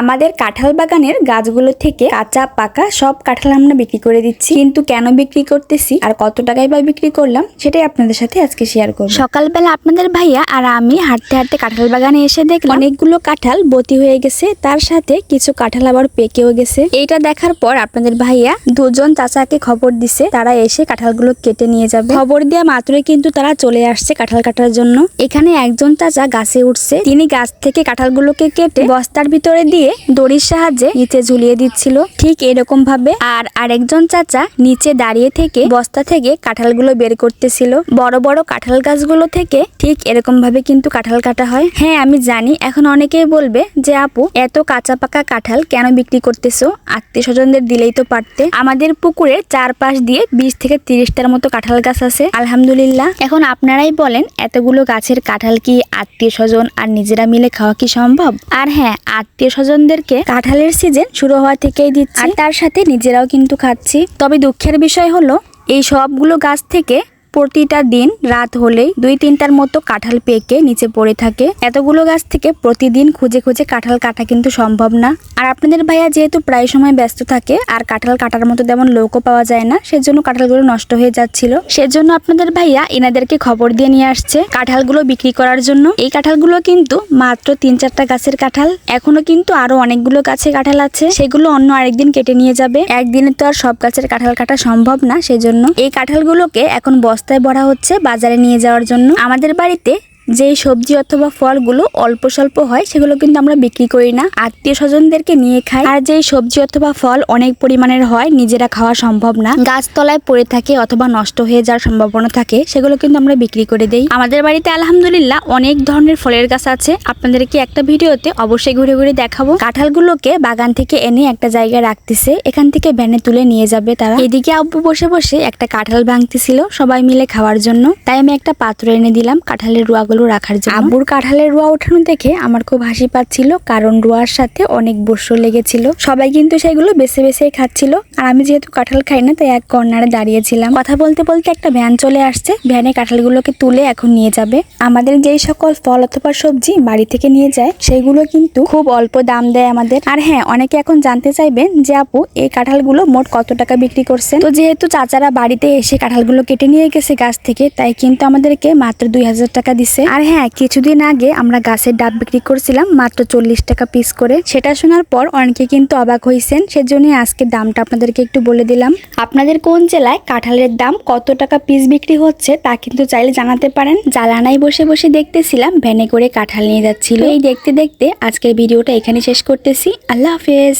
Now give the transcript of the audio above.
আমাদের কাঁঠাল বাগানের গাছগুলো থেকে কাঁচা পাকা সব কাঁঠাল আমরা বিক্রি করে দিচ্ছি। কিন্তু কেন বিক্রি করতেছি আর কত টাকায় বা বিক্রি করলাম সেটাই আপনাদের সাথে আজকে শেয়ার করব। সকালবেলা আপনাদের ভাইয়া আর আমি হাঁটতে হাঁটতে কাঁঠাল বাগানে এসে দেখলাম অনেকগুলো কাঁঠাল বতি হয়ে গেছে তার সাথে কিছু কাঁঠাল আবার পেকেও গেছে। এইটা দেখার পর আপনাদের ভাইয়া দুজন চাচাকে খবর দিছে তারা এসে কাঁঠালগুলো কেটে নিয়ে যাবে। খবর দেওয়া মাত্রই কিন্তু তারা চলে আসছে কাঁঠাল কাটার জন্য। এখানে একজন চাচা গাছে উঠছে তিনি গাছ থেকে কাঁঠালগুলোকে কেটে বস্তার ভিতরে দিয়ে দড়ির সাহায্যে নিচে ঝুলিয়ে দিচ্ছিল। ঠিক এরকম ভাবে আর আরেকজন চাচা নিচে দাঁড়িয়ে থেকে বস্তা থেকে কাঁঠালগুলো বের করতেছিল। বড় বড় কাঁঠাল গাছগুলো থেকে ঠিক এরকম ভাবে কিন্তু কাঁঠাল কাটা হয়। হ্যাঁ আমি জানি, এখন অনেকেই বলবে যে, আপু, এত কাঁচা পাকা কাঁঠাল কেন বিক্রি করতেছো? আত্মীয় স্বজনদের দিলেই তো পারতে। আমাদের পুকুরের চারপাশ দিয়ে বিশ থেকে তিরিশটার মতো কাঁঠাল গাছ আছে। আলহামদুলিল্লাহ। এখন আপনারাই বলেন, এতগুলো গাছের কাঁঠাল কি আত্মীয় স্বজন আর নিজেরা মিলে খাওয়া কি সম্ভব? আর হ্যাঁ আত্মীয় স্বজনদেরকে কাঁঠালের সিজন শুরু হওয়া থেকেই দিচ্ছি। আর তার সাথে নিজেরাও কিন্তু খাচ্ছি। তবে দুঃখের বিষয় হলো, এই সবগুলো গাছ থেকে প্রতিটা দিন রাত হলেই দুই তিনটার মতো কাঁঠাল পেকে নিচে পড়ে থাকে। এতগুলো গাছ থেকে প্রতিদিন খুঁজে খুঁজে কাঁঠাল কাটা কিন্তু সম্ভব না। আর আপনাদের ভাইয়া যেহেতু প্রায় সময় ব্যস্ত থাকে, আর কাঁঠাল কাটার মতো তেমন লোকও পাওয়া যায় না, সেজন্য কাঁঠালগুলো নষ্ট হয়ে যাচ্ছিল। সেজন্য আপনাদের ভাইয়া এনাদেরকে খবর দিয়ে নিয়ে আসছে কাঁঠালগুলো বিক্রি করার জন্য। এই কাঁঠালগুলো কিন্তু মাত্র তিন চারটা গাছের কাঁঠাল। এখনও কিন্তু আরও অনেকগুলো গাছে কাঁঠাল আছে। সেগুলো অন্য আরেকদিন কেটে নিয়ে যাবে। একদিনে তো আর সব গাছের কাঁঠাল কাটা সম্ভব না, সেজন্য এই কাঁঠালগুলোকে এখন বস্তায় ভরা হচ্ছে বাজারে নিয়ে যাওয়ার জন্য। আমাদের বাড়িতে যেই সবজি অথবা ফলগুলো অল্প স্বল্প হয়, সেগুলো কিন্তু আমরা বিক্রি করি না। আত্মীয় স্বজনদেরকে নিয়ে খাই। আর যেই সবজি অথবা ফল অনেক পরিমাণের হয়, নিজেরা খাওয়া সম্ভব না। গাছতলায় পড়ে থাকে অথবা নষ্ট হয়ে যাওয়ার সম্ভাবনা থাকে, সেগুলো কিন্তু আমরা বিক্রি করে দেই। আমাদের বাড়িতে আলহামদুলিল্লাহ অনেক ধরনের ফলের গাছ আছে। আপনাদেরকে একটা ভিডিওতে অবশ্যই ঘুরে ঘুরে দেখাবো। কাঁঠালগুলোকে বাগান থেকে এনে একটা জায়গায় রাখতেছে। এখান থেকে ভ্যানে তুলে নিয়ে যাবে তারা। এদিকে আব্বু বসে বসে একটা কাঁঠাল ভাঙতেছিল সবাই মিলে খাওয়ার জন্য। তাই আমি একটা পাত্র এনে দিলাম কাঁঠালের রুয়াগুলো রাখার জন্য। আব্বুর কাঁঠালের রোয়া ওঠানো দেখে আমার খুব হাসি পাচ্ছিল, কারণ রোয়ার সাথে অনেক বস্য লেগেছিল। সবাই কিন্তু সেগুলো বেছে বেছে খাচ্ছিল। আর আমি যেহেতু কাঁঠাল খাই না, তাই এক কর্নারে দাঁড়িয়েছিলাম। কথা বলতে বলতে একটা ভ্যান চলে আসছে। ভ্যানে কাঁঠালগুলোকে তুলে এখন নিয়ে যাবে। আমাদের যেই সকল ফল অথবা সবজি বাড়ি থেকে নিয়ে যায়, সেগুলো কিন্তু খুব অল্প দাম দেয় আমাদের। আর হ্যাঁ অনেকে এখন জানতে চাইবেন যে আপু, এই কাঁঠালগুলো মোট কত টাকা বিক্রি করছেন? তো যেহেতু চাচারা বাড়িতে এসে কাঁঠালগুলো কেটে নিয়ে গেছে গাছ থেকে, তাই কিন্তু আমাদেরকে মাত্র দুই হাজার টাকা দিছে। আর হ্যাঁ কিছুদিন আগে আমরা গাছের ডাব বিক্রি করছিলাম, মাত্র চল্লিশ টাকা পিস করে। সেটা শোনার পর অনেকে কিন্তু অবাক হয়েছেন সেজন্য আজকে দামটা আপনাদেরকে একটু বলে দিলাম। আপনাদের কোন জেলায় কাঁঠালের দাম কত টাকা পিস বিক্রি হচ্ছে তা কিন্তু চাইলে জানাতে পারেন। জ্বালানায় বসে বসে দেখতেছিলাম ভ্যানে করে কাঁঠাল নিয়ে যাচ্ছিল। এই দেখতে দেখতে আজকের ভিডিওটা এখানে শেষ করতেছি। আল্লাহ হাফেজ।